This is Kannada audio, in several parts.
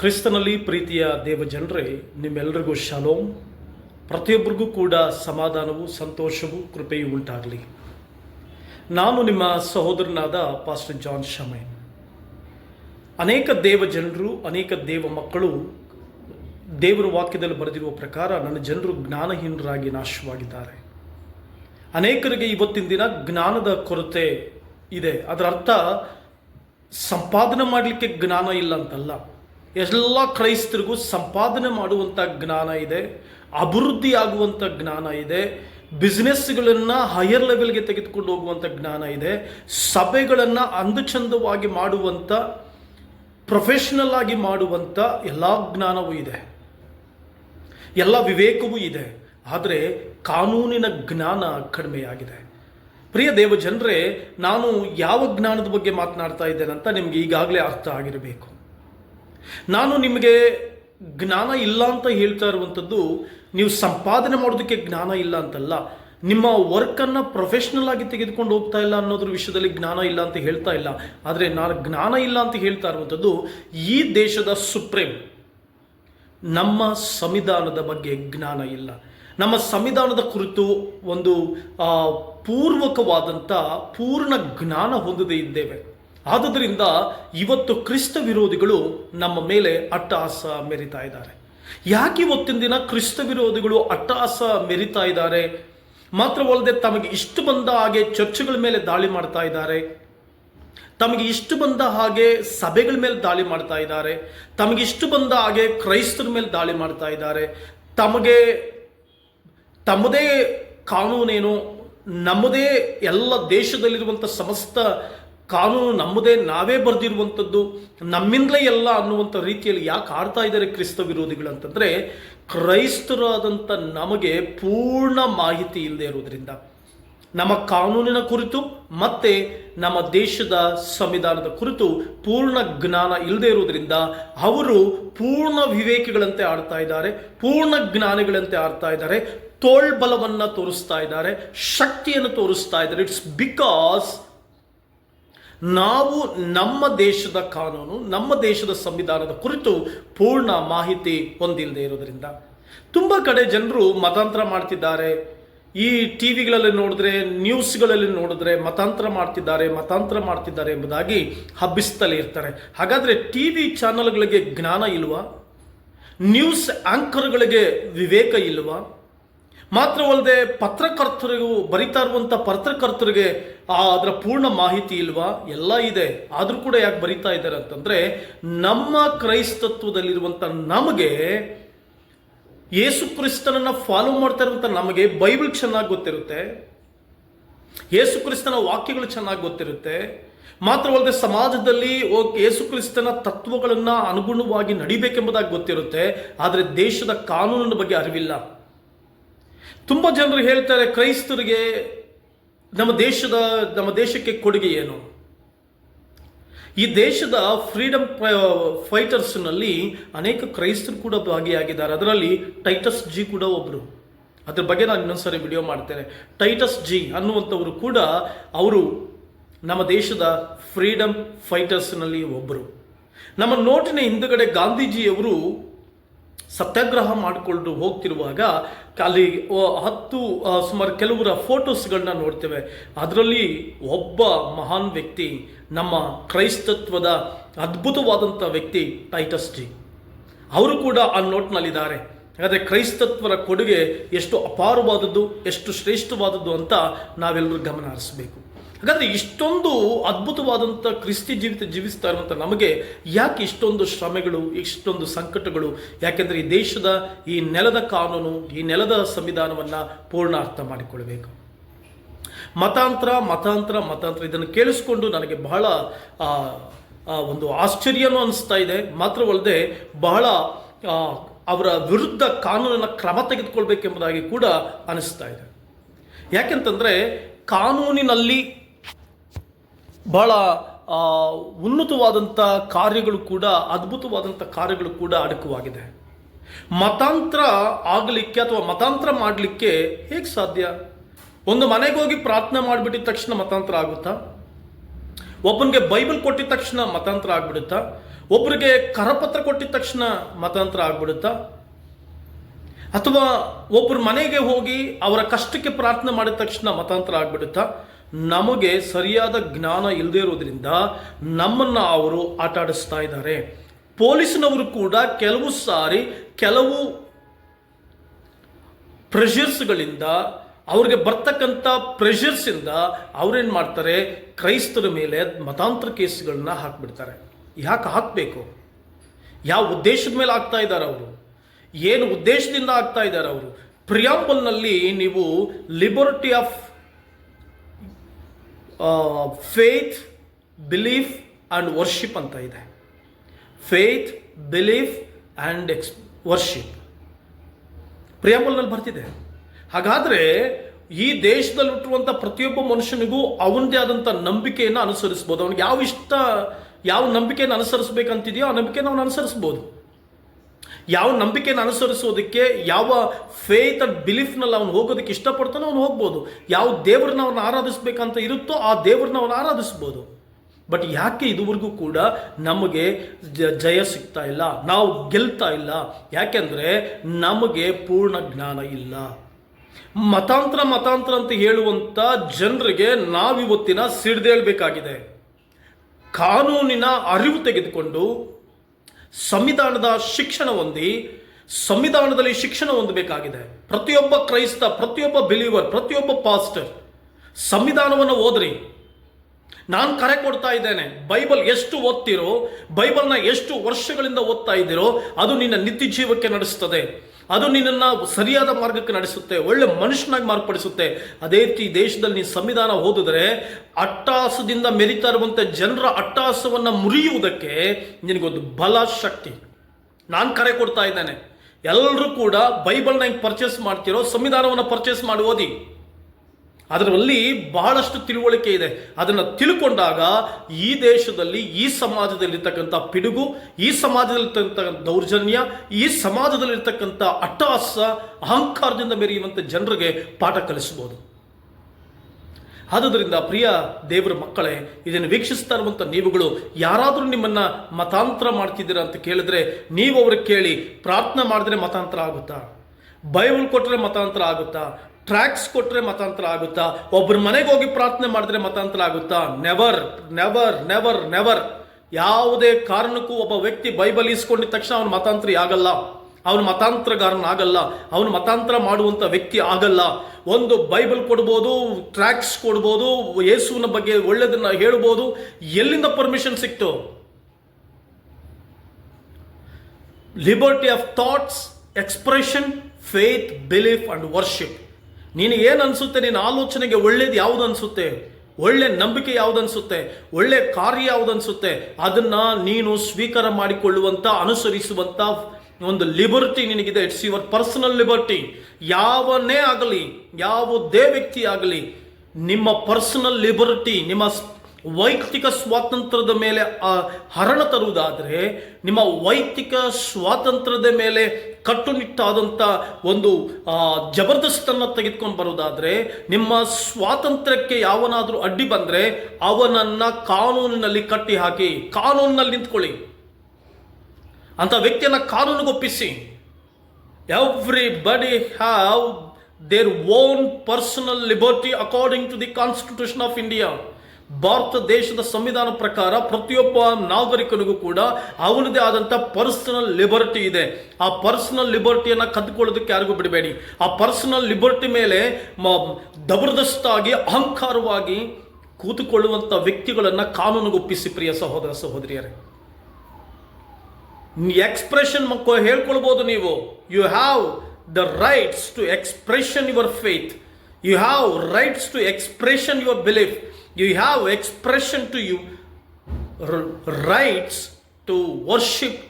ಕ್ರಿಸ್ತನಲ್ಲಿ ಪ್ರೀತಿಯ ದೇವ ಜನರೇ ನಿಮ್ಮೆಲ್ಲರಿಗೂ ಶಾಲೋಮ್ ಪ್ರತಿಯೊಬ್ಬರಿಗೂ ಕೂಡ ಸಮಾಧಾನವು ಸಂತೋಷವು ಕೃಪೆಯೂ ಉಂಟಾಗಲಿ. ನಾನು ನಿಮ್ಮ ಸಹೋದರನಾದ ಪಾಸ್ಟರ್ ಜಾನ್ ಶಮೈ ಅನೇಕ ದೇವ ಜನರು, ಅನೇಕ ದೇವ ಮಕ್ಕಳು ದೇವರ ವಾಕ್ಯದಲ್ಲಿ ಬರೆದಿರುವ ಪ್ರಕಾರ ನನ್ನ ಜನರು ಜ್ಞಾನಹೀನರಾಗಿ ನಾಶವಾಗಿದ್ದಾರೆ. ಅನೇಕರಿಗೆ ಇವತ್ತಿನ ದಿನ ಜ್ಞಾನದ ಕೊರತೆ ಇದೆ. ಅದರ ಅರ್ಥ, ಸಂಪಾದನೆ ಮಾಡಲಿಕ್ಕೆ ಜ್ಞಾನ ಇಲ್ಲ ಅಂತಲ್ಲ. ಎಲ್ಲ ಕ್ರೈಸ್ತರಿಗೂ ಸಂಪಾದನೆ ಮಾಡುವಂಥ ಜ್ಞಾನ ಇದೆ ಅಭಿವೃದ್ಧಿ ಆಗುವಂಥ ಜ್ಞಾನ ಇದೆ ಬಿಸ್ನೆಸ್ಗಳನ್ನು ಹೈಯರ್ ಲೆವೆಲ್ಗೆ ತೆಗೆದುಕೊಂಡು ಹೋಗುವಂಥ ಜ್ಞಾನ ಇದೆ, ಸಭೆಗಳನ್ನು ಅಂದಚಂದವಾಗಿ ಮಾಡುವಂಥ ಪ್ರೊಫೆಷನಲ್ ಆಗಿ ಮಾಡುವಂಥ ಎಲ್ಲ ಜ್ಞಾನವೂ ಇದೆ. ಎಲ್ಲ ವಿವೇಕವೂ ಇದೆ, ಆದರೆ ಕಾನೂನಿನ ಜ್ಞಾನ ಕಡಿಮೆಯಾಗಿದೆ. ಪ್ರಿಯ ದೇವ ಜನರೇ ನಾನು ಯಾವ ಜ್ಞಾನದ ಬಗ್ಗೆ ಮಾತನಾಡ್ತಾ ಇದ್ದೇನೆ ಅಂತ ನಿಮಗೆ ಈಗಾಗಲೇ ಅರ್ಥ ಆಗಿರಬೇಕು. ನಾನು ನಿಮಗೆ ಜ್ಞಾನ ಇಲ್ಲ ಅಂತ ಹೇಳ್ತಾ ಇರುವಂಥದ್ದು, ನೀವು ಸಂಪಾದನೆ ಮಾಡೋದಕ್ಕೆ ಜ್ಞಾನ ಇಲ್ಲ ಅಂತಲ್ಲ, ನಿಮ್ಮ ವರ್ಕನ್ನು ಪ್ರೊಫೆಷ್ನಲ್ ಆಗಿ ತೆಗೆದುಕೊಂಡು ಹೋಗ್ತಾ ಇಲ್ಲ ಅನ್ನೋದ್ರ ವಿಷಯದಲ್ಲಿ ಜ್ಞಾನ ಇಲ್ಲ ಅಂತ ಹೇಳ್ತಾ ಇಲ್ಲ. ಆದರೆ ನಾನು ಜ್ಞಾನ ಇಲ್ಲ ಅಂತ ಹೇಳ್ತಾ ಇರುವಂಥದ್ದು ಈ ದೇಶದ ಸುಪ್ರೀಂ. ನಮ್ಮ ಸಂವಿಧಾನದ ಬಗ್ಗೆ ಜ್ಞಾನ ಇಲ್ಲ. ನಮ್ಮ ಸಂವಿಧಾನದ ಕುರಿತು ಒಂದು ಪೂರ್ವಕವಾದಂಥ ಪೂರ್ಣ ಜ್ಞಾನ ಹೊಂದದೇ ಇದ್ದೇವೆ. ಆದುದರಿಂದ ಇವತ್ತು ಕ್ರಿಸ್ತ ವಿರೋಧಿಗಳು ನಮ್ಮ ಮೇಲೆ ಅಟ್ಟಹಾಸ ಮೆರಿತಾ ಇದ್ದಾರೆ. ಯಾಕೆ ಇವತ್ತಿನ ದಿನ ಕ್ರಿಸ್ತ ವಿರೋಧಿಗಳು ಅಟ್ಟಹಾಸ ಮೆರಿತಾ ಇದ್ದಾರೆ? ಮಾತ್ರವಲ್ಲದೆ ತಮಗೆ ಇಷ್ಟು ಬಂದ ಹಾಗೆ ಚರ್ಚ್ಗಳ ಮೇಲೆ ದಾಳಿ ಮಾಡ್ತಾ ಇದ್ದಾರೆ. ತಮಗೆ ಇಷ್ಟು ಬಂದ ಹಾಗೆ ಸಭೆಗಳ ಮೇಲೆ ದಾಳಿ ಮಾಡ್ತಾ ಇದ್ದಾರೆ. ತಮಗೆ ಇಷ್ಟು ಬಂದ ಹಾಗೆ ಕ್ರೈಸ್ತರ ಮೇಲೆ ದಾಳಿ ಮಾಡ್ತಾ ಇದ್ದಾರೆ. ತಮಗೆ ತಮ್ಮದೇ ಕಾನೂನೇನು, ನಮ್ಮದೇ ಎಲ್ಲ ದೇಶದಲ್ಲಿರುವಂಥ ಸಮಸ್ತ ಕಾನೂನು ನಮ್ಮದೇ, ನಾವೇ ಬರೆದಿರುವಂಥದ್ದು, ನಮ್ಮಿಂದಲೇ ಎಲ್ಲ ಅನ್ನುವಂಥ ರೀತಿಯಲ್ಲಿ ಯಾಕೆ ಆಡ್ತಾ ಇದ್ದಾರೆ ಕ್ರಿಸ್ತ ವಿರೋಧಿಗಳು ಅಂತಂದರೆ ಕ್ರೈಸ್ತರಾದಂಥ ನಮಗೆ ಪೂರ್ಣ ಮಾಹಿತಿ ಇಲ್ಲದೆ ಇರೋದ್ರಿಂದ. ನಮ್ಮ ಕಾನೂನಿನ ಕುರಿತು ಮತ್ತೆ ನಮ್ಮ ದೇಶದ ಸಂವಿಧಾನದ ಕುರಿತು ಪೂರ್ಣ ಜ್ಞಾನ ಇಲ್ಲದೆ ಇರುವುದರಿಂದ ಅವರು ಪೂರ್ಣ ವಿವೇಕಿಗಳಂತೆ ಆಡ್ತಾ ಇದ್ದಾರೆ, ಪೂರ್ಣ ಜ್ಞಾನಿಗಳಂತೆ ಆಡ್ತಾ ಇದ್ದಾರೆ, ತೋಳ್ಬಲವನ್ನು ತೋರಿಸ್ತಾ ಇದ್ದಾರೆ, ಶಕ್ತಿಯನ್ನು ತೋರಿಸ್ತಾ ಇದ್ದಾರೆ. ಇಟ್ಸ್ ಬಿಕಾಸ್ ನಾವು ನಮ್ಮ ದೇಶದ ಕಾನೂನು, ನಮ್ಮ ದೇಶದ ಸಂವಿಧಾನದ ಕುರಿತು ಪೂರ್ಣ ಮಾಹಿತಿ ಹೊಂದಿಲ್ಲದೆ ಇರೋದ್ರಿಂದ. ತುಂಬ ಕಡೆ ಜನರು ಮತಾಂತರ ಮಾಡ್ತಿದ್ದಾರೆ. ಈ ಟಿ ವಿಗಳಲ್ಲಿ ನೋಡಿದ್ರೆ, ನ್ಯೂಸ್ಗಳಲ್ಲಿ ನೋಡಿದ್ರೆ ಮತಾಂತರ ಮಾಡ್ತಿದ್ದಾರೆ ಮತಾಂತರ ಮಾಡ್ತಿದ್ದಾರೆ ಎಂಬುದಾಗಿ ಹಬ್ಬಿಸ್ತಲೇ ಇರ್ತಾರೆ. ಹಾಗಾದರೆ ಟಿ ವಿ ಚಾನಲ್ಗಳಿಗೆ ಜ್ಞಾನ ಇಲ್ವಾ? ನ್ಯೂಸ್ ಆಂಕರ್ಗಳಿಗೆ ವಿವೇಕ ಇಲ್ವಾ? ಮಾತ್ರವಲ್ಲದೆ ಪತ್ರಕರ್ತರಿಗೂ ಬರಿತಾ ಇರುವಂಥ ಪತ್ರಕರ್ತರಿಗೆ ಅದರ ಪೂರ್ಣ ಮಾಹಿತಿ ಇಲ್ವಾ? ಎಲ್ಲ ಇದೆ. ಆದರೂ ಕೂಡ ಯಾಕೆ ಬರಿತಾ ಇದ್ದಾರೆ ಅಂತಂದರೆ ನಮ್ಮ ಕ್ರೈಸ್ತತ್ವದಲ್ಲಿರುವಂಥ ನಮಗೆ ಯೇಸು ಕ್ರಿಸ್ತನನ್ನು ಫಾಲೋ ಮಾಡ್ತಾ ಇರುವಂಥ ನಮಗೆ ಬೈಬಲ್ ಚೆನ್ನಾಗಿ ಗೊತ್ತಿರುತ್ತೆ. ಯೇಸು ಕ್ರಿಸ್ತನ ವಾಕ್ಯಗಳು ಚೆನ್ನಾಗಿ ಗೊತ್ತಿರುತ್ತೆ. ಮಾತ್ರವಲ್ಲದೆ ಸಮಾಜದಲ್ಲಿ ಯೇಸು ಕ್ರಿಸ್ತನ ತತ್ವಗಳನ್ನು ಅನುಗುಣವಾಗಿ ನಡಿಬೇಕೆಂಬುದಾಗಿ ಗೊತ್ತಿರುತ್ತೆ. ಆದರೆ ದೇಶದ ಕಾನೂನಿನ ಬಗ್ಗೆ ಅರಿವಿಲ್ಲ. ತುಂಬ ಜನರು ಹೇಳ್ತಾರೆ, ಕ್ರೈಸ್ತರಿಗೆ ನಮ್ಮ ದೇಶದ, ನಮ್ಮ ದೇಶಕ್ಕೆ ಕೊಡುಗೆ ಏನು? ಈ ದೇಶದ ಫ್ರೀಡಮ್ ಫೈಟರ್ಸ್ನಲ್ಲಿ ಅನೇಕ ಕ್ರೈಸ್ತರು ಕೂಡ ಭಾಗಿಯಾಗಿದ್ದಾರೆ. ಅದರಲ್ಲಿ ಟೈಟಸ್ ಜಿ ಕೂಡ ಒಬ್ಬರು ಅದ್ರ ಬಗ್ಗೆ ನಾನು ಇನ್ನೊಂದ್ಸರಿ ವಿಡಿಯೋ ಮಾಡ್ತೇನೆ. ಟೈಟಸ್ ಜಿ ಅನ್ನುವಂಥವರು ಕೂಡ ಅವರು ನಮ್ಮ ದೇಶದ ಫ್ರೀಡಮ್ ಫೈಟರ್ಸ್ನಲ್ಲಿ ಒಬ್ಬರು ನಮ್ಮ ನೋಟಿನ ಹಿಂದುಗಡೆ ಗಾಂಧೀಜಿಯವರು ಸತ್ಯಾಗ್ರಹ ಮಾಡಿಕೊಂಡು ಹೋಗ್ತಿರುವಾಗ ಅಲ್ಲಿ ಹತ್ತು ಸುಮಾರು ಕೆಲವರ ಫೋಟೋಸ್ಗಳನ್ನ ನೋಡ್ತೇವೆ. ಅದರಲ್ಲಿ ಒಬ್ಬ ಮಹಾನ್ ವ್ಯಕ್ತಿ, ನಮ್ಮ ಕ್ರೈಸ್ತತ್ವದ ಅದ್ಭುತವಾದಂಥ ವ್ಯಕ್ತಿ ಟೈಟಸ್ ಜಿ. ಅವರು ಕೂಡ ಆ ನೋಟ್ನಲ್ಲಿದ್ದಾರೆ. ಹಾಗಾದರೆ ಕ್ರೈಸ್ತತ್ವರ ಕೊಡುಗೆ ಎಷ್ಟು ಅಪಾರವಾದದ್ದು, ಎಷ್ಟು ಶ್ರೇಷ್ಠವಾದದ್ದು ಅಂತ ನಾವೆಲ್ಲರೂ ಗಮನ ಹರಿಸಬೇಕು. ಹಾಗಾದರೆ ಇಷ್ಟೊಂದು ಅದ್ಭುತವಾದಂಥ ಕ್ರಿಸ್ತಿ ಜೀವಿತ ಜೀವಿಸ್ತಾ ಇರುವಂಥ ನಮಗೆ ಯಾಕೆ ಇಷ್ಟೊಂದು ಶ್ರಮೆಗಳು, ಇಷ್ಟೊಂದು ಸಂಕಟಗಳು? ಯಾಕೆಂದರೆ ಈ ದೇಶದ ಈ ನೆಲದ ಕಾನೂನು, ಈ ನೆಲದ ಸಂವಿಧಾನವನ್ನು ಪೂರ್ಣ ಅರ್ಥ ಮಾಡಿಕೊಳ್ಬೇಕು ಮತಾಂತರ ಮತಾಂತರ ಮತಾಂತರ. ಇದನ್ನು ಕೇಳಿಸ್ಕೊಂಡು ನನಗೆ ಬಹಳ ಒಂದು ಆಶ್ಚರ್ಯನೂ ಅನಿಸ್ತಾ ಇದೆ. ಮಾತ್ರವಲ್ಲದೆ ಬಹಳ ಅವರ ವಿರುದ್ಧ ಕಾನೂನನ್ನು ಕ್ರಮ ತೆಗೆದುಕೊಳ್ಬೇಕೆಂಬುದಾಗಿ ಕೂಡ ಅನಿಸ್ತಾ ಇದೆ. ಯಾಕೆಂತಂದರೆ ಕಾನೂನಿನಲ್ಲಿ ಬಹಳ ಉನ್ನತವಾದಂಥ ಕಾರ್ಯಗಳು ಕೂಡ ಅದ್ಭುತವಾದಂಥ ಕಾರ್ಯಗಳು ಕೂಡ ಅಡಕವಾಗಿದೆ. ಮತಾಂತರ ಆಗಲಿಕ್ಕೆ ಅಥವಾ ಮತಾಂತರ ಮಾಡಲಿಕ್ಕೆ ಹೇಗೆ ಸಾಧ್ಯ? ಒಂದು ಮನೆಗೆ ಹೋಗಿ ಪ್ರಾರ್ಥನೆ ಮಾಡಿಬಿಟ್ಟಿದ ತಕ್ಷಣ ಮತಾಂತರ ಆಗುತ್ತಾ? ಒಬ್ಬನಿಗೆ ಬೈಬಲ್ ಕೊಟ್ಟಿದ ತಕ್ಷಣ ಮತಾಂತರ ಆಗ್ಬಿಡುತ್ತಾ? ಒಬ್ಬರಿಗೆ ಕರಪತ್ರ ಕೊಟ್ಟಿದ ತಕ್ಷಣ ಮತಾಂತರ ಆಗ್ಬಿಡುತ್ತಾ? ಅಥವಾ ಒಬ್ಬರು ಮನೆಗೆ ಹೋಗಿ ಅವರ ಕಷ್ಟಕ್ಕೆ ಪ್ರಾರ್ಥನೆ ಮಾಡಿದ ತಕ್ಷಣ ಮತಾಂತರ ಆಗ್ಬಿಡುತ್ತಾ? ನಮಗೆ ಸರಿಯಾದ ಜ್ಞಾನ ಇಲ್ಲದೇ ಇರೋದ್ರಿಂದ ನಮ್ಮನ್ನ ಅವರು ಆಟಾಡಿಸ್ತಾ ಇದ್ದಾರೆ. ಪೊಲೀಸ್ನವರು ಕೂಡ ಕೆಲವು ಸಾರಿ ಕೆಲವು ಪ್ರೆಷರ್ಸ್ಗಳಿಂದ ಅವ್ರಿಗೆ ಬರ್ತಕ್ಕಂಥ ಪ್ರೆಷರ್ಸಿಂದ ಅವ್ರೇನು ಮಾಡ್ತಾರೆ? ಕ್ರೈಸ್ತರ ಮೇಲೆ ಮತಾಂತರ ಕೇಸ್ಗಳನ್ನ ಹಾಕ್ಬಿಡ್ತಾರೆ. ಯಾಕೆ ಹಾಕಬೇಕು? ಯಾವ ಉದ್ದೇಶದ ಮೇಲೆ ಆಗ್ತಾ ಇದ್ದಾರೆ ಅವರು? ಏನು ಉದ್ದೇಶದಿಂದ ಆಗ್ತಾ ಇದ್ದಾರೆ ಅವರು? ಪ್ರಿಯಾಂಬಲ್ನಲ್ಲಿ ನೀವು liberty of faith belief and worship ಅಂತ ಇದೆ. Faith belief and ex worship ಪ್ರಿಯಾಂಬಲ್ನಲ್ಲಿ ಬರ್ತಿದೆ. ಹಾಗಾದರೆ ಈ ದೇಶದಲ್ಲಿ ಹುಟ್ಟುವಂಥ ಪ್ರತಿಯೊಬ್ಬ ಮನುಷ್ಯನಿಗೂ ಅವನದೇ ಆದಂಥ ನಂಬಿಕೆಯನ್ನು ಅನುಸರಿಸ್ಬೋದು. ಅವನಿಗೆ ಯಾವ ಇಷ್ಟ, ಯಾವ ನಂಬಿಕೆಯನ್ನು ಅನುಸರಿಸ್ಬೇಕಂತಿದೆಯೋ ಆ ನಂಬಿಕೆಯನ್ನು ಅವನು ಅನುಸರಿಸ್ಬೋದು. ಯಾವ ನಂಬಿಕೆನ ಅನುಸರಿಸೋದಕ್ಕೆ, ಯಾವ ಫೇತ್ ಅಂಡ್ ಬಿಲೀಫ್ನಲ್ಲಿ ಅವನು ಹೋಗೋದಕ್ಕೆ ಇಷ್ಟಪಡ್ತಾನೋ ಅವನು ಹೋಗ್ಬೋದು. ಯಾವ ದೇವ್ರನ್ನ ಅವನು ಆರಾಧಿಸ್ಬೇಕಂತ ಇರುತ್ತೋ ಆ ದೇವ್ರನ್ನ ಅವನು ಆರಾಧಿಸ್ಬೋದು. ಬಟ್ ಯಾಕೆ ಇದುವರೆಗೂ ಕೂಡ ನಮಗೆ ಜಯ ಸಿಗ್ತಾ ಇಲ್ಲ? ನಾವು ಗೆಲ್ತಾ ಇಲ್ಲ. ಯಾಕೆಂದರೆ ನಮಗೆ ಪೂರ್ಣ ಜ್ಞಾನ ಇಲ್ಲ. ಮತಾಂತರ ಮತಾಂತರ ಅಂತ ಹೇಳುವಂತ ಜನರಿಗೆ ನಾವಿವತ್ತಿನ ಸಿಡ್ದೇಳ್ಬೇಕಾಗಿದೆ. ಕಾನೂನಿನ ಅರಿವು ತೆಗೆದುಕೊಂಡು ಸಂವಿಧಾನದ ಶಿಕ್ಷಣ ಹೊಂದಿ, ಸಂವಿಧಾನದಲ್ಲಿ ಶಿಕ್ಷಣ ಹೊಂದಬೇಕಾಗಿದೆ. ಪ್ರತಿಯೊಬ್ಬ ಕ್ರೈಸ್ತ, ಪ್ರತಿಯೊಬ್ಬ ಬಿಲೀವರ್ ಪ್ರತಿಯೊಬ್ಬ ಪಾಸ್ಟರ್ ಸಂವಿಧಾನವನ್ನು ಓದ್ರಿ. ನಾನು ಕರೆ ಕೊಡ್ತಾ ಇದ್ದೇನೆ. ಬೈಬಲ್ ಎಷ್ಟು ಓದ್ತಿರೋ, ಬೈಬಲ್ನ ಎಷ್ಟು ವರ್ಷಗಳಿಂದ ಓದ್ತಾ ಇದ್ದೀರೋ, ಅದು ನಿನ್ನ ನಿತ್ಯ ಜೀವಕ್ಕೆ ನಡೆಸ್ತದೆ. ಅದು ನಿನ್ನನ್ನು ಸರಿಯಾದ ಮಾರ್ಗಕ್ಕೆ ನಡೆಸುತ್ತೆ, ಒಳ್ಳೆ ಮನುಷ್ಯನಾಗಿ ಮಾರ್ಪಡಿಸುತ್ತೆ. ಅದೇ ರೀತಿ ದೇಶದಲ್ಲಿ ನೀನು ಸಂವಿಧಾನ ಓದಿದ್ರೆ ಅಟ್ಟಾಸದಿಂದ ಮೆರಿತಾ ಇರುವಂಥ ಜನರ ಅಟ್ಟಾಸವನ್ನು ಮುರಿಯುವುದಕ್ಕೆ ನಿನಗೊಂದು ಬಲ ಶಕ್ತಿ ನಾನು ಕರೆ ಕೊಡ್ತಾ ಇದ್ದೇನೆ. ಎಲ್ಲರೂ ಕೂಡ ಬೈಬಲ್ನ ಹೆಂಗೆ ಪರ್ಚೇಸ್ ಮಾಡ್ತಿರೋ, ಸಂವಿಧಾನವನ್ನು ಪರ್ಚೇಸ್ ಮಾಡಿ ಓದಿ. ಅದರಲ್ಲಿ ಬಹಳಷ್ಟು ತಿಳುವಳಿಕೆ ಇದೆ. ಅದನ್ನು ತಿಳ್ಕೊಂಡಾಗ ಈ ದೇಶದಲ್ಲಿ, ಈ ಸಮಾಜದಲ್ಲಿರ್ತಕ್ಕಂಥ ಪಿಡುಗು, ಈ ಸಮಾಜದಲ್ಲಿರ್ತಕ್ಕಂಥ ದೌರ್ಜನ್ಯ, ಈ ಸಮಾಜದಲ್ಲಿರ್ತಕ್ಕಂಥ ಅಟ್ಟಹಾಸ ಅಹಂಕಾರದಿಂದ ಮೆರೆಯುವಂಥ ಜನರಿಗೆ ಪಾಠ ಕಲಿಸಬಹುದು. ಆದುದರಿಂದ ಪ್ರಿಯ ದೇವರ ಮಕ್ಕಳೇ, ಇದನ್ನು ವೀಕ್ಷಿಸ್ತಾ ಇರುವಂಥ ನೀವುಗಳು ಯಾರಾದರೂ ನಿಮ್ಮನ್ನು ಮತಾಂತರ ಮಾಡ್ತಿದ್ದೀರಾ ಅಂತ ಕೇಳಿದ್ರೆ ನೀವು ಅವ್ರಿಗೆ ಕೇಳಿ, ಪ್ರಾರ್ಥನೆ ಮಾಡಿದ್ರೆ ಮತಾಂತರ ಆಗುತ್ತಾ? ಬೈಬಲ್ ಕೊಟ್ಟರೆ ಮತಾಂತರ ಆಗುತ್ತಾ? ಟ್ರ್ಯಾಕ್ಸ್ ಕೊಟ್ಟರೆ ಮತಾಂತರ ಆಗುತ್ತಾ? ಒಬ್ಬರ ಮನೆಗೆ ಹೋಗಿ ಪ್ರಾರ್ಥನೆ ಮಾಡಿದ್ರೆ ಮತಾಂತರ ಆಗುತ್ತಾ? ನೆವರ್ ನೆವರ್ ನೆವರ್ ನೆವರ್ ಯಾವುದೇ ಕಾರಣಕ್ಕೂ ಒಬ್ಬ ವ್ಯಕ್ತಿ ಬೈಬಲ್ ಇಸ್ಕೊಂಡಿದ ತಕ್ಷಣ ಅವನು ಮತಾಂತರಿ ಆಗಲ್ಲ. ಅವನು ಮತಾಂತರಗಾರನಾಗಲ್ಲ. ಅವನು ಮತಾಂತರ ಮಾಡುವಂಥ ವ್ಯಕ್ತಿ ಆಗಲ್ಲ. ಒಂದು ಬೈಬಲ್ ಕೊಡ್ಬೋದು ಟ್ರ್ಯಾಕ್ಸ್ ಕೊಡ್ಬೋದು, ಯೇಸುವಿನ ಬಗ್ಗೆ ಒಳ್ಳೆಯದನ್ನ ಹೇಳ್ಬೋದು. ಎಲ್ಲಿಂದ ಪರ್ಮಿಷನ್ ಸಿಕ್ತು? Liberty of thoughts expression faith belief and worship ನಿನಗೆ ಏನು ಅನಿಸುತ್ತೆ ನಿನ್ನ ಆಲೋಚನೆಗೆ ಒಳ್ಳೇದು ಯಾವುದು ಅನಿಸುತ್ತೆ ಒಳ್ಳೆ ನಂಬಿಕೆ ಯಾವುದನ್ಸುತ್ತೆ? ಒಳ್ಳೆ ಕಾರ್ಯ ಯಾವ್ದು ಅನ್ಸುತ್ತೆ ಅದನ್ನ ನೀನು ಸ್ವೀಕಾರ ಮಾಡಿಕೊಳ್ಳುವಂಥ ಅನುಸರಿಸುವಂತ ಒಂದು ಲಿಬರ್ಟಿ ನಿನಗಿದೆ. ಇಟ್ಸ್ ಯುವರ್ ಪರ್ಸನಲ್ ಲಿಬರ್ಟಿ ಯಾವನೇ ಆಗಲಿ, ಯಾವುದೇ ವ್ಯಕ್ತಿ ಆಗಲಿ, ನಿಮ್ಮ ಪರ್ಸನಲ್ ಲಿಬರ್ಟಿ ನಿಮ್ಮ ವೈಯಕ್ತಿಕ ಸ್ವಾತಂತ್ರ್ಯದ ಮೇಲೆ ಹರಣ ತರುವುದಾದರೆ ನಿಮ್ಮ ವೈಯಕ್ತಿಕ ಸ್ವಾತಂತ್ರ್ಯದ ಮೇಲೆ ಕಟ್ಟುನಿಟ್ಟಾದಂಥ ಒಂದು ಜಬರ್ದಸ್ತನ್ನು ತೆಗೆದುಕೊಂಡು ಬರುವುದಾದರೆ ನಿಮ್ಮ ಸ್ವಾತಂತ್ರ್ಯಕ್ಕೆ ಯಾವನಾದರೂ ಅಡ್ಡಿ ಬಂದರೆ ಅವನನ್ನು ಕಾನೂನಿನಲ್ಲಿ ಕಟ್ಟಿ ಹಾಕಿ, ಕಾನೂನಿನಲ್ಲಿ ನಿಂತ್ಕೊಳ್ಳಿ. ಅಂತ ವ್ಯಕ್ತಿಯನ್ನ ಕಾನೂನಿಗೊಪ್ಪಿಸಿ everybody have their own personal liberty according to the constitution of India Bharat ದೇಶದ ಸಂವಿಧಾನ ಪ್ರಕಾರ ಪ್ರತಿಯೊಬ್ಬ ನಾಗರಿಕನಿಗೂ ಕೂಡ ಅವನದೇ ಆದಂಥ ಪರ್ಸನಲ್ ಲಿಬರ್ಟಿ ಇದೆ. ಆ ಪರ್ಸನಲ್ ಲಿಬರ್ಟಿಯನ್ನು ಕದ್ಕೊಳ್ಳೋದಕ್ಕೆ ಯಾರಿಗೂ ಬಿಡಬೇಡಿ. ಆ ಪರ್ಸನಲ್ ಲಿಬರ್ಟಿ ಮೇಲೆ ಮ, ಜಬರ್ದಸ್ತಾಗಿ, ಅಹಂಕಾರವಾಗಿ ಕೂತುಕೊಳ್ಳುವಂಥ ವ್ಯಕ್ತಿಗಳನ್ನು ಕಾನೂನುಗೊಪ್ಪಿಸಿ ಪ್ರಿಯ ಸಹೋದರ ಸಹೋದರಿಯರೇ. ಎಕ್ಸ್ಪ್ರೆಷನ್ ಹೇಳ್ಕೊಳ್ಬೋದು ನೀವು. You have the rights to expression your faith you have rights to expression your belief you have expression to you rights to worship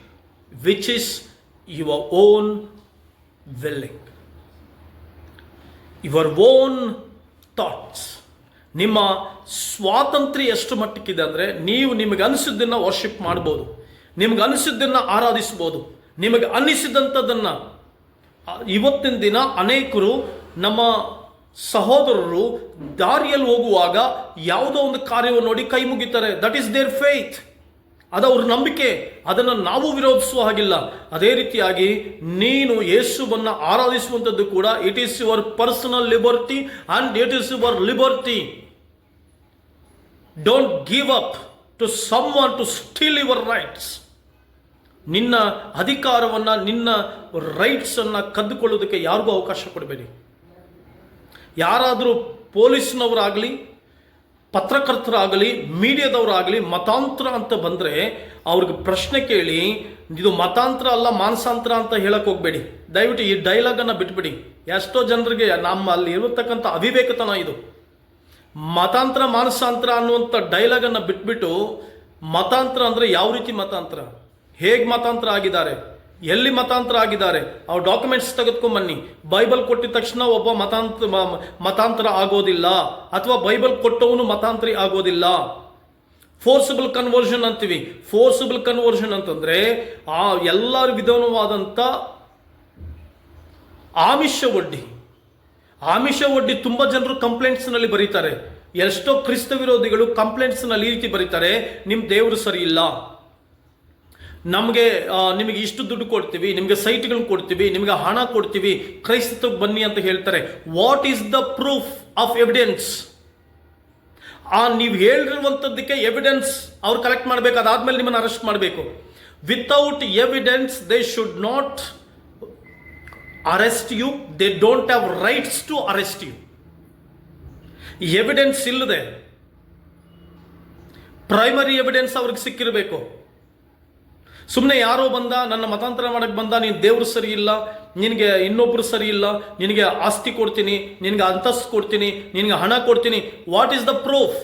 which is your own willing your own thoughts ನಿಮ್ಮ ಸ್ವಾತಂತ್ರ್ಯ ಎಷ್ಟು ಮಟ್ಟಕ್ಕಿದೆ ಅಂದರೆ ನೀವು ನಿಮಗೆ ಅನಿಸಿದ್ದನ್ನು ವರ್ಷಿಪ್ ಮಾಡ್ಬೋದು. ನಿಮಗೆ ಅನಿಸಿದ್ದನ್ನು ಆರಾಧಿಸ್ಬೋದು. ನಿಮಗೆ ಅನ್ನಿಸಿದಂಥದ್ದನ್ನು ಇವತ್ತಿನ ದಿನ ಅನೇಕರು ನಮ್ಮ ಸಹೋದರರು ದಾರಿಯಲ್ಲಿ ಹೋಗುವಾಗ ಯಾವುದೋ ಒಂದು ಕಾರ್ಯವನ್ನು ನೋಡಿ ಕೈ ಮುಗಿತಾರೆ. ದಟ್ ಈಸ್ ದೇರ್ ಫೇತ್ ಅದು ಅವ್ರ ನಂಬಿಕೆ. ಅದನ್ನು ನಾವು ವಿರೋಧಿಸುವ ಹಾಗಿಲ್ಲ. ಅದೇ ರೀತಿಯಾಗಿ ನೀನು ಯೇಸುವನ್ನು ಆರಾಧಿಸುವಂಥದ್ದು ಕೂಡ it is your personal liberty and it is your liberty don't give up to someone to steal your rights ನಿನ್ನ ಅಧಿಕಾರವನ್ನು, ನಿನ್ನ ರೈಟ್ಸನ್ನು ಕದ್ದುಕೊಳ್ಳೋದಕ್ಕೆ ಯಾರಿಗೂ ಅವಕಾಶ ಕೊಡಬೇಡಿ. ಯಾರಾದರೂ ಪೊಲೀಸ್ನವರಾಗಲಿ, ಪತ್ರಕರ್ತರಾಗಲಿ, ಮೀಡಿಯಾದವರಾಗಲಿ ಮತಾಂತರ ಅಂತ ಬಂದರೆ ಅವ್ರಿಗೆ ಪ್ರಶ್ನೆ ಕೇಳಿ, ಇದು ಮತಾಂತರ ಅಲ್ಲ, ಮಾನಸಾಂತರ ಅಂತ ಹೇಳಕ್ಕೆ ಹೋಗಬೇಡಿ. ದಯವಿಟ್ಟು ಈ ಡೈಲಾಗನ್ನು ಬಿಟ್ಬಿಡಿ. ಎಷ್ಟೋ ಜನರಿಗೆ ನಮ್ಮ ಅಲ್ಲಿ ಇರತಕ್ಕಂಥ ಅವಿವೇಕತನ ಇದು. ಮತಾಂತರ, ಮಾನಸಾಂತರ ಅನ್ನುವಂಥ ಡೈಲಾಗನ್ನು ಬಿಟ್ಬಿಟ್ಟು ಮತಾಂತರ ಅಂದರೆ ಯಾವ ರೀತಿ ಮತಾಂತರ? ಹೇಗೆ ಮತಾಂತರ ಆಗಿದ್ದಾರೆ? ಎಲ್ಲಿ ಮತಾಂತರ ಆಗಿದ್ದಾರೆ ಆ ಡಾಕ್ಯುಮೆಂಟ್ಸ್ ತೆಗೆದುಕೊಂಬನ್ನಿ ಬೈಬಲ್ ಕೊಟ್ಟಿದ ತಕ್ಷಣ ಒಬ್ಬ ಮತಾಂತರ ಮತಾಂತರ ಆಗೋದಿಲ್ಲ. ಅಥವಾ ಬೈಬಲ್ ಕೊಟ್ಟವನು ಮತಾಂತರಿ ಆಗೋದಿಲ್ಲ. ಫೋರ್ಸಬಲ್ ಕನ್ವರ್ಷನ್ ಅಂತೀವಿ. ಫೋರ್ಸಬಲ್ ಕನ್ವರ್ಷನ್ ಅಂತಂದ್ರೆ, ಆ ಎಲ್ಲ ವಿಧವಾದಂಥ ಆಮಿಷ ಒಡ್ಡಿ. ಆಮಿಷ ಒಡ್ಡಿ ತುಂಬ ಜನರು ಕಂಪ್ಲೇಂಟ್ಸ್ನಲ್ಲಿ ಬರೀತಾರೆ. ಎಷ್ಟೋ ಕ್ರಿಸ್ತ ವಿರೋಧಿಗಳು ಕಂಪ್ಲೇಂಟ್ಸ್ನಲ್ಲಿ ಈ ರೀತಿ ಬರೀತಾರೆ ನಿಮ್ಮ ದೇವರು ಸರಿ ಇಲ್ಲ. ನಮಗೆ ನಿಮಗೆ ಇಷ್ಟು ದುಡ್ಡು ಕೊಡ್ತೀವಿ, ನಿಮಗೆ ಸೈಟ್ಗಳನ್ನ ಕೊಡ್ತೀವಿ, ನಿಮಗೆ ಹಣ ಕೊಡ್ತೀವಿ ಕ್ರೈಸ್ತಕ್ಕೆ ಬನ್ನಿ ಅಂತ ಹೇಳ್ತಾರೆ. What is the proof of evidence ಆ, ನೀವು ಹೇಳಿರುವಂಥದ್ದಕ್ಕೆ ಎವಿಡೆನ್ಸ್ ಅವ್ರು ಕಲೆಕ್ಟ್ ಮಾಡಬೇಕು, ಅದಾದ್ಮೇಲೆ ನಿಮ್ಮನ್ನು ಅರೆಸ್ಟ್ ಮಾಡಬೇಕು. Without evidence they should not arrest you they don't have rights to arrest you evidence ಇಲ್ಲದೆ ಪ್ರೈಮರಿ ಎವಿಡೆನ್ಸ್ ಅವ್ರಿಗೆ ಸಿಕ್ಕಿರಬೇಕು. ಸುಮ್ಮನೆ ಯಾರೋ ಬಂದ, ನನ್ನ ಮತಾಂತರ ಮಾಡಕ್ಕೆ ಬಂದ, ನೀನು ದೇವರು ಸರಿ ಇಲ್ಲ, ನಿನಗೆ ಇನ್ನೊಬ್ರು ಸರಿ ಇಲ್ಲ, ನಿನಗೆ ಆಸ್ತಿ ಕೊಡ್ತೀನಿ, ನಿನಗೆ ಅಂತಸ್ತು ಕೊಡ್ತೀನಿ, ನಿನಗೆ ಹಣ ಕೊಡ್ತೀನಿ. ವಾಟ್ ಈಸ್ ದ ಪ್ರೂಫ್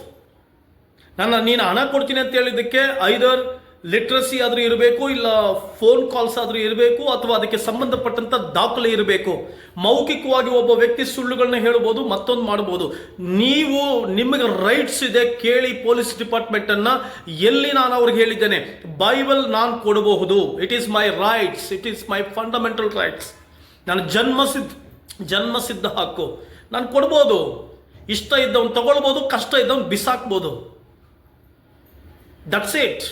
ನನ್ನ, ನೀನು ಹಣ ಕೊಡ್ತೀನಿ ಅಂತ ಹೇಳಿದ್ದಕ್ಕೆ ಐದರ್ ಲಿಟ್ರಸಿ ಆದರೂ ಇರಬೇಕು ಇಲ್ಲ ಫೋನ್ ಕಾಲ್ಸ್ ಆದರೂ ಇರಬೇಕು ಅಥವಾ ಅದಕ್ಕೆ ಸಂಬಂಧಪಟ್ಟಂಥ ದಾಖಲೆ ಇರಬೇಕು. ಮೌಖಿಕವಾಗಿ ಒಬ್ಬ ವ್ಯಕ್ತಿ ಸುಳ್ಳುಗಳನ್ನ ಹೇಳ್ಬೋದು, ಮತ್ತೊಂದು ಮಾಡ್ಬೋದು. ನೀವು ನಿಮಗೆ ರೈಟ್ಸ್ ಇದೆ ಕೇಳಿ ಪೊಲೀಸ್ ಡಿಪಾರ್ಟ್ಮೆಂಟ್ ಅನ್ನ ಎಲ್ಲಿ ನಾನು ಅವ್ರಿಗೆ ಹೇಳಿದ್ದೇನೆ, ಬೈಬಲ್ ನಾನು ಕೊಡಬಹುದು. It is my rights it is my fundamental rights ನಾನು ಜನ್ಮಸಿದ್ಧ ಜನ್ಮಸಿದ್ಧ ಹಕ್ಕು. ನಾನು ಕೊಡ್ಬೋದು. ಇಷ್ಟ ಇದ್ದವನು ತಗೊಳ್ಬೋದು, ಕಷ್ಟ ಇದ್ದವನು ಬಿಸಾಕ್ಬೋದು. ದಟ್ಸ್ ಇಟ್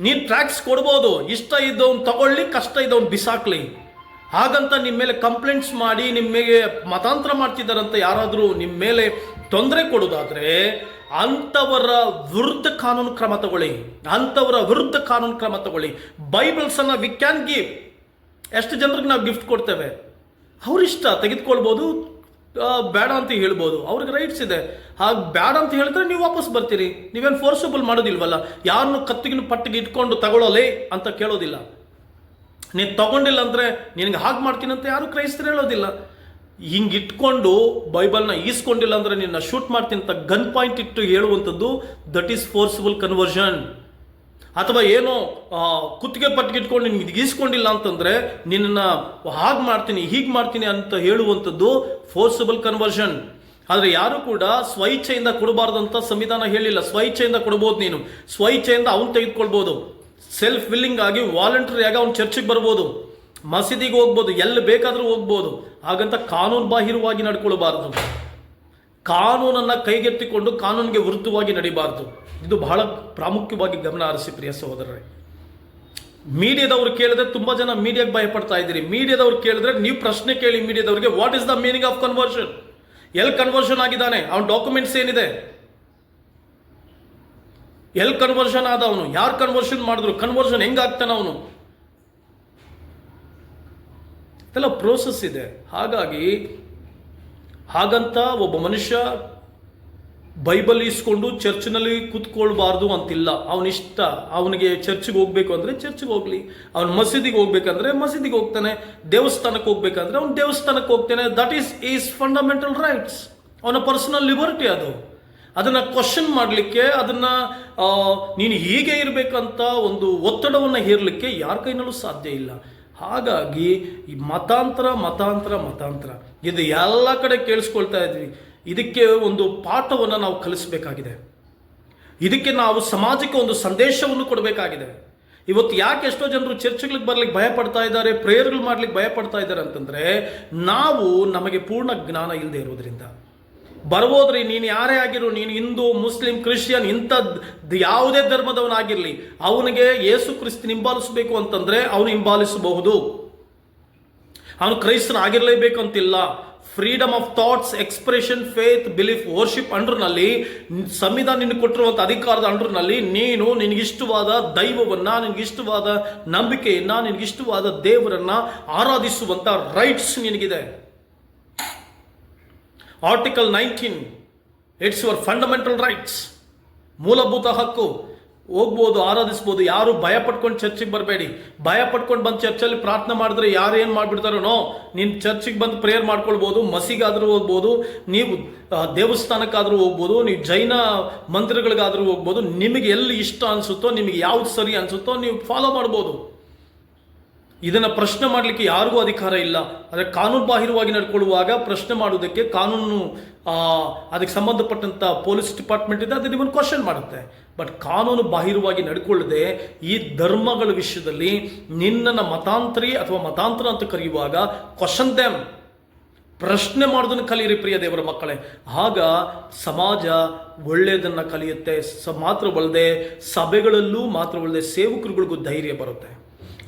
ನೀನು ಟ್ರ್ಯಾಕ್ಸ್ ಕೊಡ್ಬೋದು. ಇಷ್ಟ ಇದ್ದವನು ತಗೊಳ್ಳಿ, ಕಷ್ಟ ಇದ್ದವನು ಬಿಸಾಕ್ಲಿ. ಹಾಗಂತ ನಿಮ್ಮ ಮೇಲೆ ಕಂಪ್ಲೇಂಟ್ಸ್ ಮಾಡಿ ನಿಮಗೆ ಮತಾಂತರ ಮಾಡ್ತಿದ್ದಾರಂತ ಯಾರಾದರೂ ನಿಮ್ಮ ಮೇಲೆ ತೊಂದರೆ ಕೊಡೋದಾದರೆ ಅಂಥವರ ವಿರುದ್ಧ ಕಾನೂನು ಕ್ರಮ ತಗೊಳ್ಳಿ. ಅಂಥವರ ವಿರುದ್ಧ ಕಾನೂನು ಕ್ರಮ ತಗೊಳ್ಳಿ. ಬೈಬಲ್ಸನ್ನು ವಿ ಕ್ಯಾನ್ ಗಿವ್ ಎಷ್ಟು ಜನರಿಗೆ ನಾವು ಗಿಫ್ಟ್ ಕೊಡ್ತೇವೆ? ಅವರಿಷ್ಟ, ತೆಗೆದುಕೊಳ್ಬೋದು ಬೇಡ ಅಂತ ಹೇಳ್ಬೋದು. ಅವ್ರಿಗೆ ರೈಟ್ಸ್ ಇದೆ. ಹಾಗೆ ಬೇಡ ಅಂತ ಹೇಳಿದ್ರೆ ನೀವು ವಾಪಸ್ ಬರ್ತೀರಿ. ನೀವೇನು ಫೋರ್ಸಬಲ್ ಮಾಡೋದಿಲ್ವಲ್ಲ? ಯಾರನ್ನು ಕತ್ತಿಗಿನ ಪಟ್ಟಿಗೆ ಇಟ್ಕೊಂಡು ತಗೊಳ್ಳಲೇ ಅಂತ ಕೇಳೋದಿಲ್ಲ. ನೀನು ತಗೊಂಡಿಲ್ಲ ಅಂದರೆ ನಿನಗೆ ಹಾಗೆ ಮಾಡ್ತೀನಿ ಅಂತ ಯಾರು ಕ್ರೈಸ್ತರು ಹೇಳೋದಿಲ್ಲ. ಹಿಂಗೆ ಇಟ್ಕೊಂಡು ಬೈಬಲ್ನ ಈಸ್ಕೊಂಡಿಲ್ಲ ಅಂದರೆ ನಿನ್ನ ಶೂಟ್ ಮಾಡ್ತೀನಿ ಅಂತ ಗನ್ ಪಾಯಿಂಟ್ ಇಟ್ಟು ಹೇಳುವಂಥದ್ದು ದಟ್ ಈಸ್ ಫೋರ್ಸಬಲ್ ಕನ್ವರ್ಷನ್ ಅಥವಾ ಏನೋ ಕುತ್ತಿಗೆ ಪಟ್ಟಿಗೆ ಇಟ್ಕೊಂಡು ನಿನ್ಗೆ ಅಂತಂದರೆ ಅಂತಂದ್ರೆ ನಿನ್ನ ಹಾಗೆ ಮಾಡ್ತೀನಿ, ಹೀಗೆ ಮಾಡ್ತೀನಿ ಅಂತ ಹೇಳುವಂಥದ್ದು ಫೋರ್ಸಬಲ್ ಕನ್ವರ್ಷನ್ ಆದರೆ ಯಾರು ಕೂಡ ಸ್ವಇಚ್ಛೆಯಿಂದ ಕೊಡಬಾರ್ದು ಅಂತ ಸಂವಿಧಾನ ಹೇಳಿಲ್ಲ. ಸ್ವಇಚ್ಛೆಯಿಂದ ಕೊಡ್ಬೋದು ನೀನು. ಸ್ವಇಚ್ಛೆಯಿಂದ ಅವನು ತೆಗೆದುಕೊಳ್ಬೋದು. ಸೆಲ್ಫ್ ವಿಲ್ಲಿಂಗ್ ಆಗಿ ವಾಲಂಟರಿ ಆಗಿ ಅವ್ನು ಚರ್ಚಿಗೆ ಬರ್ಬೋದು. ಮಸೀದಿಗೆ ಹೋಗ್ಬೋದು. ಎಲ್ಲಿ ಬೇಕಾದರೂ ಹೋಗ್ಬೋದು. ಹಾಗಂತ ಕಾನೂನು ಬಾಹಿರವಾಗಿ ನಡ್ಕೊಳ್ಬಾರ್ದು. ಕಾನೂನನ್ನು ಕೈಗೆತ್ತಿಕೊಂಡು ಕಾನೂನಿಗೆ ವಿರುದ್ಧವಾಗಿ ನಡಿಬಾರ್ದು. ಇದು ಬಹಳ ಪ್ರಾಮುಖ್ಯವಾಗಿ ಗಮನ ಹರಿಸಿ ಪ್ರಿಯ ಸಹೋದರರೇ. ಮೀಡಿಯಾದವ್ರು ಕೇಳಿದ್ರೆ ತುಂಬಾ ಜನ ಮೀಡಿಯಾಗೆ ಭಯಪಡ್ತಾ ಇದ್ದೀರಿ. ಮೀಡಿಯಾದವ್ರು ಕೇಳಿದ್ರೆ ನೀವು ಪ್ರಶ್ನೆ ಕೇಳಿ ಮೀಡಿಯಾದವ್ರಿಗೆ what is the meaning of conversion ಎಲ್ಲಿ ಕನ್ವರ್ಷನ್ ಆಗಿದ್ದಾನೆ? ಅವನ ಡಾಕ್ಯುಮೆಂಟ್ಸ್ ಏನಿದೆ? ಎಲ್ಲಿ ಕನ್ವರ್ಷನ್ ಆದ ಅವನು ಯಾರು ಕನ್ವರ್ಷನ್ ಮಾಡಿದ್ರು? ಕನ್ವರ್ಷನ್ ಹೆಂಗಾಗ್ತಾನೆ ಅವನು? ಎಲ್ಲ ಪ್ರೋಸೆಸ್ ಇದೆ. ಹಾಗಾಗಿ ಹಾಗಂತ ಒಬ್ಬ ಮನುಷ್ಯ ಬೈಬಲ್ ಇಸ್ಕೊಂಡು ಚರ್ಚ್ನಲ್ಲಿ ಕೂತ್ಕೊಳ್ಬಾರ್ದು ಅಂತಿಲ್ಲ. ಅವನಿಷ್ಟ, ಅವನಿಗೆ ಚರ್ಚ್ಗೆ ಹೋಗ್ಬೇಕು ಅಂದರೆ ಚರ್ಚ್ಗೆ ಹೋಗ್ಲಿ. ಅವನು ಮಸೀದಿಗೆ ಹೋಗ್ಬೇಕಂದ್ರೆ ಮಸೀದಿಗೆ ಹೋಗ್ತಾನೆ. ದೇವಸ್ಥಾನಕ್ಕೆ ಹೋಗ್ಬೇಕಂದ್ರೆ ಅವ್ನು ದೇವಸ್ಥಾನಕ್ಕೆ ಹೋಗ್ತಾನೆ. That is is fundamental rights ಅವನ ಪರ್ಸನಲ್ ಲಿಬರ್ಟಿ ಅದು. ಅದನ್ನು ಕ್ವಶನ್ ಮಾಡಲಿಕ್ಕೆ, ಅದನ್ನು ನೀನು ಹೀಗೆ ಇರಬೇಕಂತ ಒಂದು ಒತ್ತಡವನ್ನು ಹೇರಲಿಕ್ಕೆ ಯಾರ ಕೈನಲ್ಲೂ ಸಾಧ್ಯ ಇಲ್ಲ. ಹಾಗಾಗಿ ಈ ಮತಾಂತರ ಮತಾಂತರ ಮತಾಂತರ. ಇದು ಎಲ್ಲ ಕಡೆ ಕೇಳಿಸ್ಕೊಳ್ತಾ ಇದ್ವಿ. ಇದಕ್ಕೆ ಒಂದು ಪಾಠವನ್ನು ನಾವು ಕಲಿಸಬೇಕಾಗಿದೆ. ಇದಕ್ಕೆ ನಾವು ಸಮಾಜಕ್ಕೆ ಒಂದು ಸಂದೇಶವನ್ನು ಕೊಡಬೇಕಾಗಿದೆ. ಇವತ್ತು ಯಾಕೆ ಎಷ್ಟೋ ಜನರು ಚರ್ಚ್ಗಳಿಗೆ ಬರ್ಲಿಕ್ಕೆ ಭಯ ಪಡ್ತಾ ಇದ್ದಾರೆ ಪ್ರೇಯರ್ಗಳು ಮಾಡ್ಲಿಕ್ಕೆ ಭಯ ಪಡ್ತಾ ಇದ್ದಾರೆ ಅಂತಂದ್ರೆ, ನಾವು ನಮಗೆ ಪೂರ್ಣ ಜ್ಞಾನ ಇಲ್ಲದೆ ಇರೋದ್ರಿಂದ. ಬರ್ಬೋದ್ರಿ ನೀನು ಯಾರೇ ಆಗಿರು, ನೀನು ಹಿಂದೂ, ಮುಸ್ಲಿಂ, ಕ್ರಿಶ್ಚಿಯನ್ ಇಂಥದ್ದು ಯಾವುದೇ ಧರ್ಮದವನಾಗಿರಲಿ, ಅವನಿಗೆ ಯೇಸು ಕ್ರಿಸ್ತಿನ ಹಿಂಬಾಲಿಸಬೇಕು ಅಂತಂದ್ರೆ ಅವನು ಹಿಂಬಾಲಿಸಬಹುದು. ಅವನು ಕ್ರೈಸ್ತನಾಗಿರಲೇಬೇಕು ಅಂತಿಲ್ಲ. Freedom of thoughts expression faith belief worship ಅಂಡ್ರನಲ್ಲಿ ಸಂವಿಧಾನ ನಿನಗೆ ಕೊಟ್ಟಿರುವಂಥ ಅಧಿಕಾರದ ಅಂಡ್ರನಲ್ಲಿ ನೀನು ನಿನಗಿಷ್ಟವಾದ ದೈವವನ್ನ, ನಿನಗಿಷ್ಟವಾದ ನಂಬಿಕೆಯನ್ನ, ನಿನಗಿಷ್ಟವಾದ ದೇವರನ್ನ ಆರಾಧಿಸುವಂತ rights ನಿನಗಿದೆ. Article nineteen it's your fundamental rights ಮೂಲಭೂತ ಹಕ್ಕು. ಹೋಗ್ಬೋದು, ಆರಾಧಿಸ್ಬೋದು, ಯಾರು ಭಯ ಪಟ್ಕೊಂಡು ಚರ್ಚಿಗೆ ಬರಬೇಡಿ. ಭಯ ಪಟ್ಕೊಂಡು ಬಂದು ಚರ್ಚಲ್ಲಿ ಪ್ರಾರ್ಥನೆ ಮಾಡಿದ್ರೆ ಯಾರು ಏನು ಮಾಡಿಬಿಡ್ತಾರೋನೋ ನೀನು ಚರ್ಚಿಗೆ ಬಂದು ಪ್ರೇಯರ್ ಮಾಡ್ಕೊಳ್ಬೋದು, ಮಸಿಗಾದರೂ ಹೋಗ್ಬೋದು, ನೀವು ದೇವಸ್ಥಾನಕ್ಕಾದರೂ ಹೋಗ್ಬೋದು ನೀವು ಜೈನ ಮಂದಿರಗಳಿಗಾದರೂ ಹೋಗ್ಬೋದು, ನಿಮಗೆ ಎಲ್ಲಿ ಇಷ್ಟ ಅನಿಸುತ್ತೋ, ನಿಮಗೆ ಯಾವ್ದು ಸರಿ ಅನಿಸುತ್ತೋ, ನೀವು ಫಾಲೋ ಮಾಡ್ಬೋದು. ಇದನ್ನ ಪ್ರಶ್ನೆ ಮಾಡಲಿಕ್ಕೆ ಯಾರಿಗೂ ಅಧಿಕಾರ ಇಲ್ಲ. ಆದರೆ ಕಾನೂನು ಬಾಹಿರವಾಗಿ ನಡ್ಕೊಳ್ಳುವಾಗ ಪ್ರಶ್ನೆ ಮಾಡುವುದಕ್ಕೆ ಕಾನೂನು ಅದಕ್ಕೆ ಸಂಬಂಧಪಟ್ಟಂತ ಪೊಲೀಸ್ ಡಿಪಾರ್ಟ್ಮೆಂಟ್ ಇದೆ ಅದು ನಿಮ್ಮನ್ನು ಕ್ವಶನ್ ಮಾಡುತ್ತೆ. ಬಟ್ ಕಾನೂನು ಬಾಹಿರವಾಗಿ ನಡ್ಕೊಳ್ಳದೆ ಈ ಧರ್ಮಗಳ ವಿಷಯದಲ್ಲಿ ನಿನ್ನನ್ನು ಮತಾಂತರಿ ಅಥವಾ ಮತಾಂತರ ಅಂತ ಕರೆಯುವಾಗ ಕ್ವಶನ್ ದೇಮ್ ಪ್ರಶ್ನೆ ಮಾಡೋದನ್ನು ಕಲಿಯಿರಿ ಪ್ರಿಯ ದೇವರ ಮಕ್ಕಳೇ. ಆಗ ಸಮಾಜ ಒಳ್ಳೆಯದನ್ನು ಕಲಿಯುತ್ತೆ, ಸ ಮಾತ್ರವಲ್ಲದೆ ಸಭೆಗಳಲ್ಲೂ ಮಾತ್ರವಲ್ಲದೆ ಸೇವಕರುಗಳಿಗೂ ಧೈರ್ಯ ಬರುತ್ತೆ.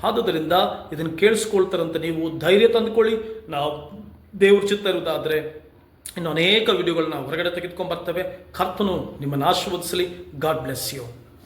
ಆದುದರಿಂದ ಇದನ್ನು ಕೇಳಿಸ್ಕೊಳ್ತಾರಂತ ನೀವು ಧೈರ್ಯ ತಂದುಕೊಳ್ಳಿ. ನಾವು ದೇವ್ರ ಚಿತ್ತ ಇರುವುದಾದರೆ ಇನ್ನು ಅನೇಕ ವಿಡಿಯೋಗಳನ್ನ ಹೊರಗಡೆ ತೆಗೆದುಕೊಂಡು ಬರ್ತವೆ. ಕರ್ತನು ನಿಮ್ಮನ್ನು ಆಶೀರ್ವದಿಸಲಿ. God bless you